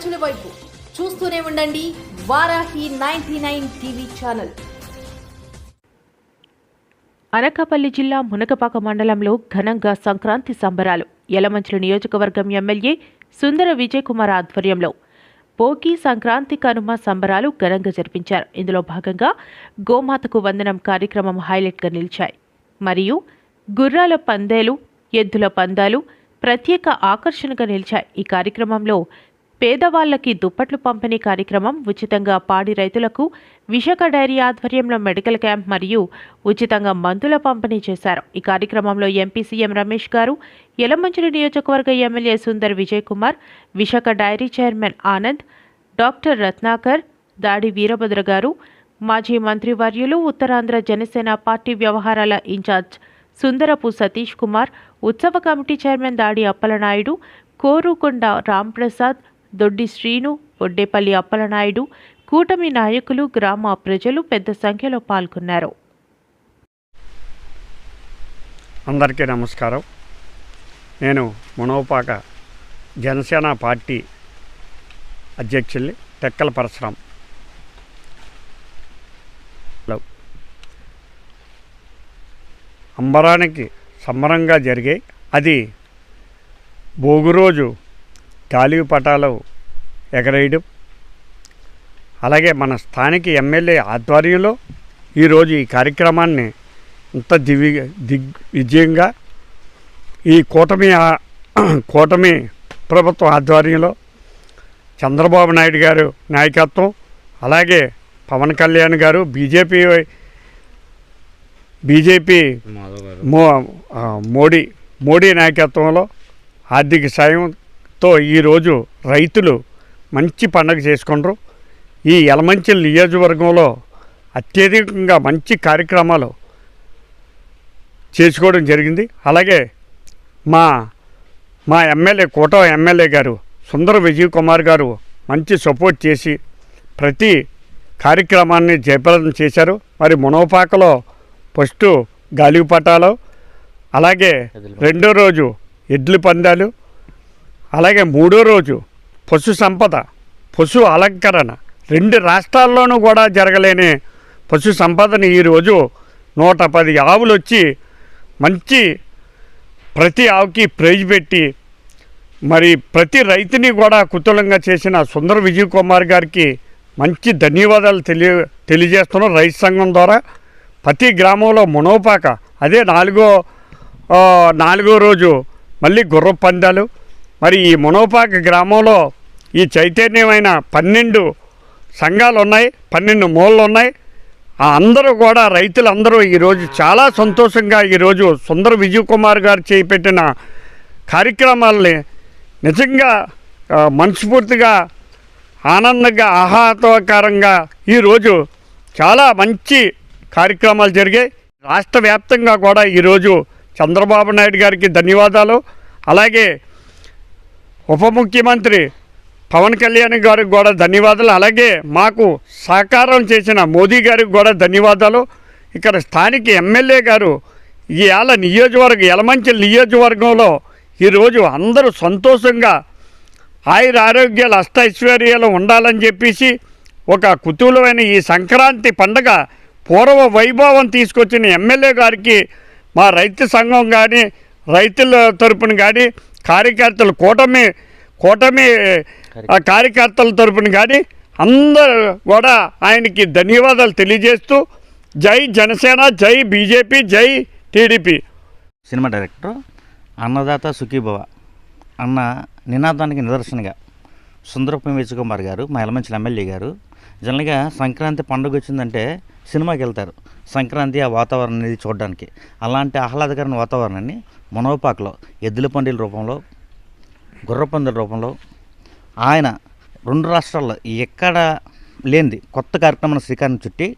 ప్రజల వైపు చూస్తూనే ఉండండి Varahi ninety nine TV channel. Anakapalli జిల్లా మునకపాక మండలంలో ఘనంగా సంక్రాంతి సంబరాలు. యలమంచుల నియోజకవర్గం ఎమ్మెల్యే సుందర విజయ్ కుమార్ ఆధ్వర్యంలో పోకి సంక్రాంతి కనుమ సంబరాలు ఘనంగా జరిపించారు. ఇందులో భాగంగా గోమాతకు వందనం కార్యక్రమం హైలైట్గా నిలిచాయి. మరియు గుర్రాల పందేలు ఎద్దుల పందాలు ప్రత్యేక ఆకర్షణగా నిలిచాయి. ఈ కార్యక్రమంలో పేదవాళ్ళకి దుప్పట్లు పంపిణీ కార్యక్రమం ఉచితంగా పాడి రైతులకు విశాఖ డైరీ ఆధ్వర్యంలో మెడికల్ క్యాంప్ మరియు ఉచితంగా మందుల పంపిణీ చేశారు. ఈ కార్యక్రమంలో ఎంపీ సీఎం రమేష్ గారు యలమంచిలి నియోజకవర్గ MLA Sundar Vijay Kumar Visakha dairy chairman Anand doctor Ratnakar Dadi Veerabhadra గారు మాజీ మంత్రివర్యులు ఉత్తరాంధ్ర జనసేన పార్టీ వ్యవహారాల ఇన్ఛార్జ్ సుందరపు సతీష్ కుమార్ ఉత్సవ కమిటీ చైర్మన్ దాడి అప్పలనాయుడు కోరుకొండ రాంప్రసాద్ దొడ్డి శ్రీను ఒడ్డేపల్లి అప్పలనాయుడు కూటమి నాయకులు గ్రామ ప్రజలు పెద్ద సంఖ్యలో పాల్గొన్నారు. అందరికీ నమస్కారం. నేను మునోపాక జనసేన పార్టీ అధ్యక్షుల్ని టెక్కల పరశురాం. హలో. అంబరానికి సంబరంగా జరిగాయి అది భోగి రోజు గాలివి పటాలు ఎగరేయడం. అలాగే మన స్థానిక ఎమ్మెల్యే ఆధ్వర్యంలో ఈరోజు ఈ కార్యక్రమాన్ని ఇంత దివ్య దిగ్ విజయంగా ఈ కూటమి కూటమి ప్రభుత్వం ఆధ్వర్యంలో చంద్రబాబు నాయుడు గారు నాయకత్వం అలాగే పవన్ కళ్యాణ్ గారు బీజేపీ బీజేపీ మో మోడీ మోడీ నాయకత్వంలో ఆర్థిక సాయంతో ఈరోజు రైతులు మంచి పండగ చేసుకుంటారు ఈ యలమంచిల్ నియోజకవర్గంలో అత్యధికంగా మంచి కార్యక్రమాలు చేసుకోవడం జరిగింది. అలాగే మా మా ఎమ్మెల్యే కోట ఎమ్మెల్యే గారు సుందర విజయ్ కుమార్ గారు మంచి సపోర్ట్ చేసి ప్రతి కార్యక్రమాన్ని జయప్రదం చేశారు. మరి మునోపాకలో ఫస్ట్ గాలిపటాలు అలాగే రెండో రోజు ఎడ్ల పందాలు అలాగే మూడో రోజు పశు సంపద పశు అలంకరణ. రెండు రాష్ట్రాల్లోనూ కూడా జరగలేని పశు సంపదని ఈరోజు నూట పది ఆవులు వచ్చి మంచి ప్రతి ఆవుకి ప్రైజ్ పెట్టి మరి ప్రతి రైతుని కూడా కుతూలంగా చేసిన సుందర విజయ్ కుమార్ గారికి మంచి ధన్యవాదాలు తెలియ తెలియజేస్తున్నాం రైతు సంఘం ద్వారా. ప్రతి గ్రామంలో మునోపాక అదే నాలుగో నాలుగో రోజు మళ్ళీ గుర్ర పందాలు మరి ఈ మునోపాక గ్రామంలో ఈ చైతన్యమైన పన్నెండు సంఘాలు ఉన్నాయి పన్నెండు మూలలు ఉన్నాయి ఆ అందరూ కూడా రైతులందరూ ఈరోజు చాలా సంతోషంగా ఈరోజు సుందర విజయ్ కుమార్ గారు చేపట్టిన కార్యక్రమాలని నిజంగా మనస్ఫూర్తిగా ఆనందంగా ఆహ్లాదకరంగా ఈరోజు చాలా మంచి కార్యక్రమాలు జరిగాయి. రాష్ట్ర వ్యాప్తంగా కూడా ఈరోజు చంద్రబాబు నాయుడు గారికి ధన్యవాదాలు. అలాగే ఉప ముఖ్యమంత్రి పవన్ కళ్యాణ్ గారికి కూడా ధన్యవాదాలు. అలాగే మాకు సహకారం చేసిన మోదీ గారికి కూడా ధన్యవాదాలు. ఇక్కడ స్థానిక ఎమ్మెల్యే గారు ఇవాళ నియోజకవర్గం ఎలమంచి నియోజకవర్గంలో ఈరోజు అందరూ సంతోషంగా ఆయుర ఆరోగ్యాలు అష్టైశ్వర్యాలు ఉండాలని చెప్పేసి ఒక కుతూహలమైన ఈ సంక్రాంతి పండగ పూర్వ వైభవం తీసుకొచ్చిన ఎమ్మెల్యే గారికి మా రైతు సంఘం కానీ రైతుల తరపున కానీ కార్యకర్తలు కూటమి కూటమి ఆ, కార్యకర్తల తరపున కానీ అందరూ కూడా ఆయనకి ధన్యవాదాలు తెలియజేస్తూ జై జనసేన జై బీజేపీ జై TDP. Cinema director Annadata Sukhibhava అన్న నినాదానికి నిదర్శనగా సుందరపు విజయ్ కుమార్ గారు మా మంచి ఎమ్మెల్యే గారు. జనరల్గా సంక్రాంతి పండుగ వచ్చిందంటే సినిమాకి వెళ్తారు సంక్రాంతి ఆ వాతావరణం అనేది చూడడానికి. అలాంటి ఆహ్లాదకరమైన వాతావరణాన్ని మనోపాకలో ఎద్దుల పండుగల రూపంలో గుర్రపందుల రూపంలో ఆయన రెండు రాష్ట్రాల్లో ఎక్కడ లేనిది కొత్త కార్యక్రమం శ్రీకారం చుట్టి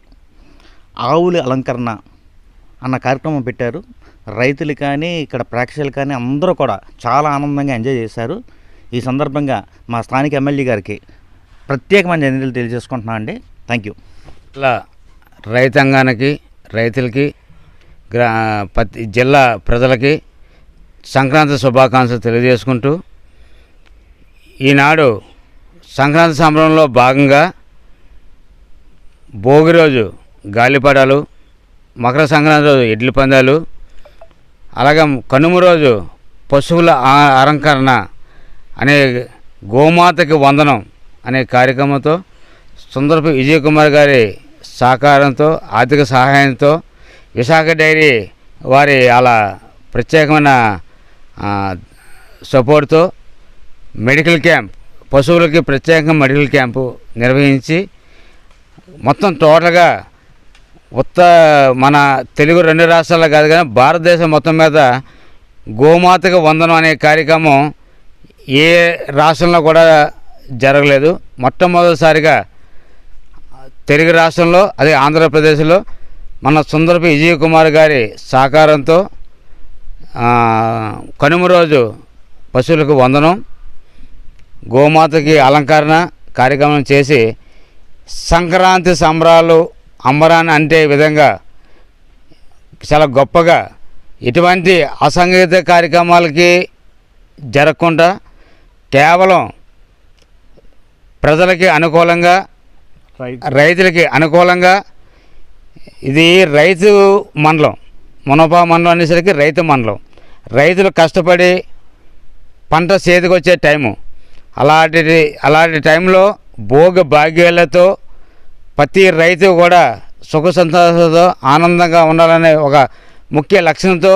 ఆవుల అలంకరణ అన్న కార్యక్రమం పెట్టారు. రైతులు కానీ ఇక్కడ ప్రేక్షకులు కానీ అందరూ కూడా చాలా ఆనందంగా ఎంజాయ్ చేశారు. ఈ సందర్భంగా మా స్థానిక ఎమ్మెల్యే గారికి ప్రత్యేకమైన ధన్యవాదాలు తెలియజేసుకుంటున్నాను అండి థ్యాంక్ యూ ఇట్లా రైతాంగానికి రైతులకి గ్రా ప్రతి జిల్లా ప్రజలకి సంక్రాంతి శుభాకాంక్షలు తెలియజేసుకుంటూ ఈనాడు సంక్రాంతి సంబరంలో భాగంగా భోగి రోజు గాలిపడాలు మకర సంక్రాంతి రోజు ఎడ్ల పందాలు అలాగే కనుమ రోజు పశువుల ఆ- అలంకరణ అనే గోమాతకి వందనం అనే కార్యక్రమంతో సుందరపు విజయ్ కుమార్ గారి సహకారంతో ఆర్థిక సహాయంతో విశాఖ డైరీ వారి అలా ప్రత్యేకమైన సపోర్ట్తో మెడికల్ క్యాంప్ పశువులకి ప్రత్యేకంగా మెడికల్ క్యాంపు నిర్వహించి మొత్తం టోటల్గా ఉత్త మన తెలుగు రెండు రాష్ట్రాల్లో కాదు కానీ భారతదేశం మొత్తం మీద గోమాతకు వందనం అనే కార్యక్రమం ఏ రాష్ట్రంలో కూడా జరగలేదు. మొట్టమొదటిసారిగా తెలుగు రాష్ట్రంలో అదే ఆంధ్రప్రదేశ్లో మన సుందరపు విజయ్ కుమార్ గారి సహకారంతో కనుమ రోజు పశువులకు వందనం గోమాతకి అలంకరణ కార్యక్రమం చేసి సంక్రాంతి సంబరాలు అంబరాన్ని అంటే విధంగా చాలా గొప్పగా ఇటువంటి అసంఘటిత కార్యక్రమాలకి జరగకుండా కేవలం ప్రజలకి అనుకూలంగా రైతులకి అనుకూలంగా ఇది రైతు మండలం మునపా మండలం అనేసరికి రైతు మండలం. రైతులు కష్టపడి పంట చేతికొచ్చే టైము. అలాంటి అలాంటి టైంలో భోగ భాగ్యాలతో ప్రతి రైతు కూడా సుఖ సంతోషంతో ఆనందంగా ఉండాలనే ఒక ముఖ్య లక్ష్యంతో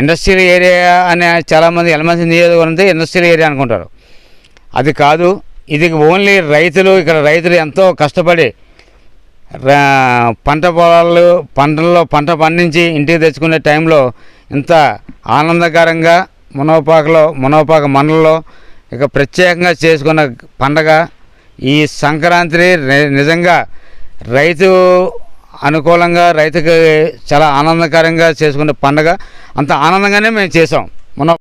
ఇండస్ట్రియల్ ఏరియా అనే చాలామంది ఎలమంది నియోజకవర్గం ఇండస్ట్రియల్ ఏరియా అనుకుంటారు. అది కాదు ఇది ఓన్లీ రైతులు ఇక్కడ రైతులు ఎంతో కష్టపడి రా- పంట పొలాలు పంటల్లో పంట పండించి ఇంటికి తెచ్చుకునే టైంలో ఇంత ఆనందకరంగా మునవపాకలో మునవపాక మండలంలో ఇక ప్రత్యేకంగా చేసుకున్న పండగ ఈ సంక్రాంతి నిజంగా రైతు అనుకూలంగా రైతుకి చాలా ఆనందకరంగా చేసుకునే పండగ. అంత ఆనందంగానే మేము చేసాం